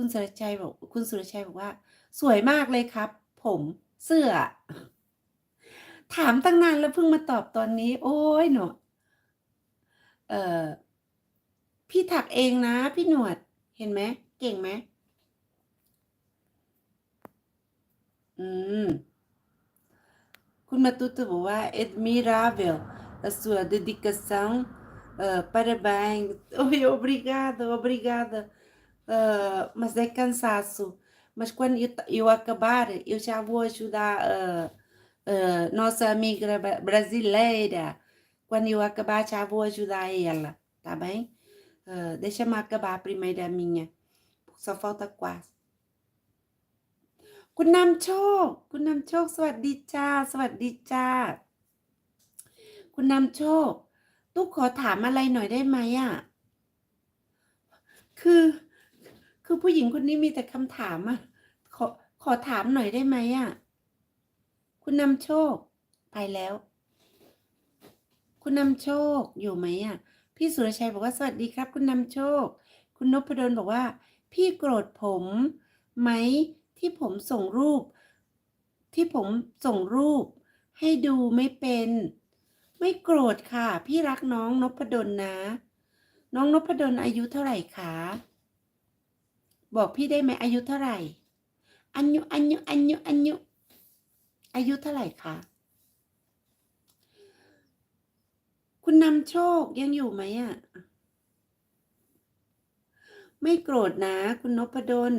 คุณสุรชัยบอกคุณสุรชัยบอกว่า สวยมากเลยครับ ผมเสื้อ ถามตั้งนานแล้วเพิ่งมาตอบตอนนี้ โอ๊ยหนวดเออพี่ถักเองนะ พี่หนวดเห็นไหมเก่งไหมอืม คุณมาตุตบอกว่า admirável a sua dedicação uh, parabéns Oi, obrigada obrigada uh, mas é cansaço mas quando eu, eu acabar eu já vou ajudar uh, uh, nossa amiga brasileira. quando eu acabar já vou ajudar ela tá bem Uh, deixa-me acabar a primeira minha só falta quase คุณนำโชค คุณนำโชค สวัสดีจ้า สวัสดีจ้า คุณนำโชค ตุ๊กขอถามอะไรหน่อยได้ไหมอะ คือ คือผู้หญิงคนนี้มีแต่คำถามอะ ขอขอถามหน่อยได้ไหมอะ คุณนำโชค ไปแล้ว คุณนำโชคอยู่ไหมอะ พี่สุรชัยบอกว่าสวัสดีครับ คุณนำโชค คุณนพดลบอกว่า พี่โกรธผมไหมที่ผมส่งรูป ที่ผมส่งรูป ให้ดูไม่เป็น ไม่โกรธค่ะ พี่รักน้องนพดลนะ น้องนพดลอายุเท่าไหร่คะ บอกพี่ได้ไหมอายุเท่าไหร่อายุอายุอายุอายุอายุเท่าไหร่คะคุณนำโชคยังอยู่ไหมอะไม่โกรธนะ คุณนพดล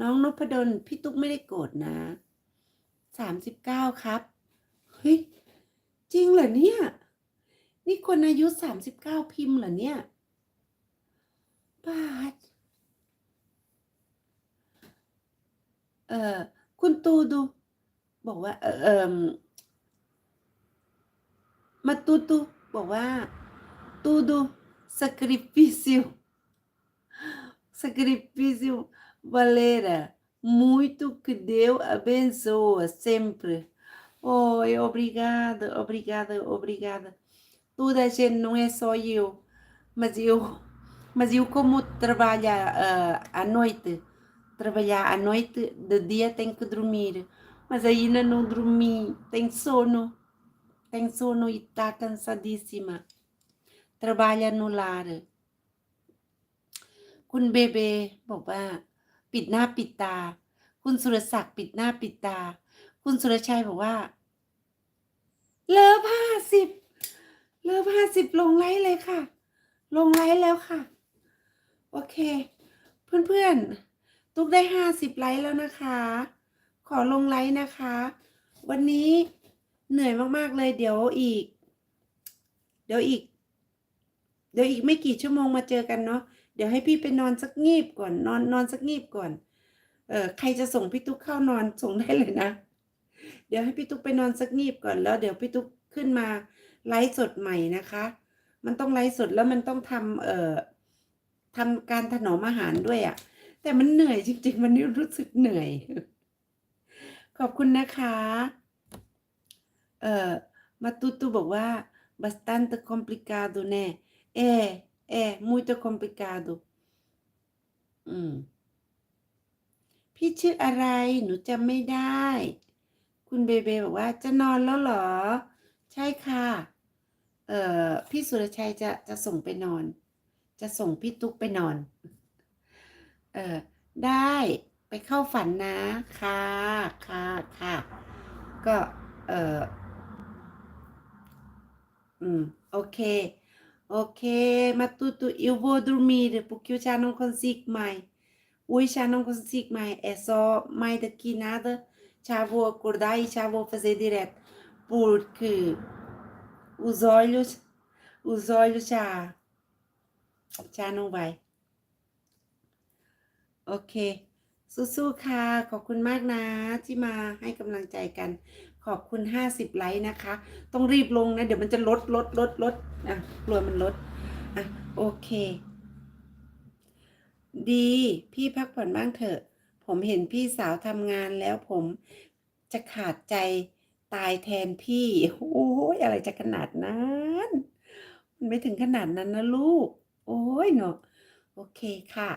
น้องนพดลพี่ตุ๊กไม่ได้โกรธนะสามสิบเก้าครับเฮ้ยจริงเหรอเนี่ย นี่คนอายุสามสิบเก้าพิมพ์เหรอเนี่ยบาด คุณตูดู บอกว่า เออเอมมาตูตูบอกว่า ตูดู sacrifício sacrifício Valera muito que Deus abençoa sempre Oi obrigada obrigada obrigada toda a gente não é só eu mas eu mas eu como trabalho ah, à noite trabalhar à noite de dia tenho que dormir mas ainda não dormi tenho sono tem sono e está cansadíssima trabalha no lar คุณเบเบบอกว่า ปิดหน้าปิดตา คุณสุรศักดิ์ปิดหน้าปิดตา คุณสุรชัยบอกว่า เลิฟห้าสิบเลิฟห้าสิบลงไลฟ์เลยค่ะ ลงไลฟ์แล้วค่ะ โอเค เพื่อนๆ ตุ๊กได้ห้าสิบไลฟ์แล้วนะคะ ขอลงไลฟ์นะคะ วันนี้เหนื่อยมากๆเลย เดี๋ยวอีก เดี๋ยวอีก เดี๋ยวอีกไม่กี่ชั่วโมงมาเจอกันเนาะเดี๋ยวให้พี่ไปนอนสักงีบก่อน นอนนอนสักงีบก่อน เออใครจะส่งพี่ตุ๊กเข้านอนส่งได้เลยนะ เดี๋ยวให้พี่ตุ๊กไปนอนสักงีบก่อนแล้วเดี๋ยวพี่ตุ๊กขึ้นมาไลฟ์สดใหม่นะคะ มันต้องไลฟ์สดแล้วมันต้องทำเอ่อทำการถนอมอาหารด้วยอะ่ะ แต่มันเหนื่อยจริงๆมันนี่รู้สึกเหนื่อย ขอบคุณนะคะ เอ่อ มาตูตูบอกว่า bastante complicado né é é muito complicado อืม พี่ชื่ออะไร หนูจำไม่ได้ คุณเบเบบอกว่าจะนอนแล้วเหรอ ใช่ค่ะ เอ่อ พี่สุรชัยจะจะส่งไปนอน จะส่งพี่ตุ๊กไปนอน เอ่อ ได้ไปเข้าฝันนะ ค่ะ ค่ะ ค่ะ ก็ เอ่อ อืม โอเค โอเค Matuto, eu vou dormir porque eu já não consigo mais. Hoje já não consigo mais. É só mais daqui nada. Já vou acordar e já vou fazer direto. Porque os olhos, os olhos já, já não vai. โอเค สู้ๆค่ะ ขอบคุณมากนะที่มาให้กำลังใจกัน ขอบคุณ 50 ไลค์นะคะ ต้องรีบลงนะ เดี๋ยวมันจะลดลดลดลดอะกลัวมันลดอะโอเค ดีพี่พักผ่อนบ้างเถอะ ผมเห็นพี่สาวทำงานแล้วผมจะขาดใจตายแทนพี่ โอ้ยอะไรจะขนาดนั้นมันไม่ถึงขนาดนั้นนะลูก โอ้ยเนาะโอเคค่ะ